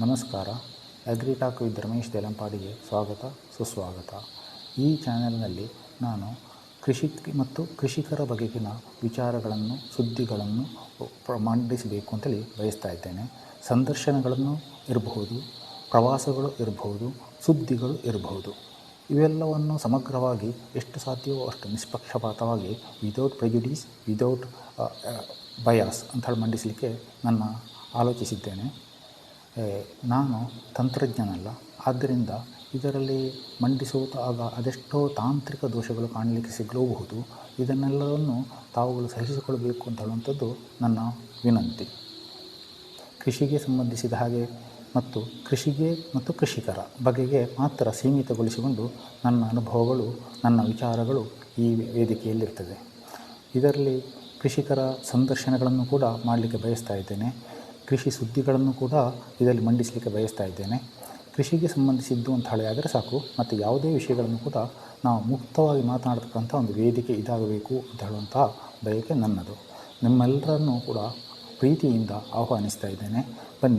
ನಮಸ್ಕಾರ. ಅಗ್ರಿಟಾಕ್ ವಿತ್ ರಮೇಶ್ ದೇಲಂಪಾಡಿಗೆ ಸ್ವಾಗತ, ಸುಸ್ವಾಗತ. ಈ ಚಾನೆಲ್ನಲ್ಲಿ ನಾನು ಕೃಷಿ ಮತ್ತು ಕೃಷಿಕರ ಬಗೆಗಿನ ವಿಚಾರಗಳನ್ನು, ಸುದ್ದಿಗಳನ್ನು ಮಂಡಿಸಬೇಕು ಅಂತೇಳಿ ಬಯಸ್ತಾ ಇದ್ದೇನೆ. ಸಂದರ್ಶನಗಳನ್ನು ಇರಬಹುದು, ಪ್ರವಾಸಗಳು ಇರಬಹುದು, ಸುದ್ದಿಗಳು ಇರಬಹುದು. ಇವೆಲ್ಲವನ್ನು ಸಮಗ್ರವಾಗಿ ಎಷ್ಟು ಸಾಧ್ಯವೋ ಅಷ್ಟು ನಿಷ್ಪಕ್ಷಪಾತವಾಗಿ ವಿದೌಟ್ ಪ್ರೆಜುಡೀಸ್ ವಿದೌಟ್ ಬಯಾಸ್ ಅಂತ ಹೇಳಿ ಮಂಡಿಸಲಿಕ್ಕೆ ನನ್ನ ಆಲೋಚಿಸಿದ್ದೇನೆ. ನಾನು ತಂತ್ರಜ್ಞನಲ್ಲ. ಆದ್ದರಿಂದ ಇದರಲ್ಲಿ ಮಂಡಿಸುವಾಗ ಅದೆಷ್ಟೋ ತಾಂತ್ರಿಕ ದೋಷಗಳು ಕಾಣಲಿಕ್ಕೆ ಸಿಗಲೂಬಹುದು. ಇದನ್ನೆಲ್ಲವನ್ನು ತಾವುಗಳು ಸಹಿಸಿಕೊಳ್ಳಬೇಕು ಅಂತ ಹೇಳುವಂಥದ್ದು ನನ್ನ ವಿನಂತಿ. ಕೃಷಿಗೆ ಸಂಬಂಧಿಸಿದ ಹಾಗೆ ಮತ್ತು ಕೃಷಿಗೆ ಮತ್ತು ಕೃಷಿಕರ ಬಗೆಗೆ ಮಾತ್ರ ಸೀಮಿತಗೊಳಿಸಿಕೊಂಡು ನನ್ನ ಅನುಭವಗಳು, ನನ್ನ ವಿಚಾರಗಳು ಈ ವೇದಿಕೆಯಲ್ಲಿರ್ತದೆ. ಇದರಲ್ಲಿ ಕೃಷಿಕರ ಸಂದರ್ಶನಗಳನ್ನು ಕೂಡ ಮಾಡಲಿಕ್ಕೆ ಬಯಸ್ತಾ ಇದ್ದೇನೆ. ಕೃಷಿ ಸುದ್ದಿಗಳನ್ನು ಕೂಡ ಇದರಲ್ಲಿ ಮಂಡಿಸಲಿಕ್ಕೆ ಬಯಸ್ತಾ ಇದ್ದೇನೆ. ಕೃಷಿಗೆ ಸಂಬಂಧಿಸಿದ್ದು ಅಂತ ಹೇಳಿ ಆದರೆ ಸಾಕು. ಮತ್ತು ಯಾವುದೇ ವಿಷಯಗಳನ್ನು ಕೂಡ ನಾವು ಮುಕ್ತವಾಗಿ ಮಾತನಾಡತಕ್ಕಂಥ ಒಂದು ವೇದಿಕೆ ಇದಾಗಬೇಕು ಅಂತ ಹೇಳುವಂಥ ಬಯಕೆ ನನ್ನದು. ನಿಮ್ಮೆಲ್ಲರನ್ನೂ ಕೂಡ ಪ್ರೀತಿಯಿಂದ ಆಹ್ವಾನಿಸ್ತಾ ಇದ್ದೇನೆ. ಬನ್ನಿ.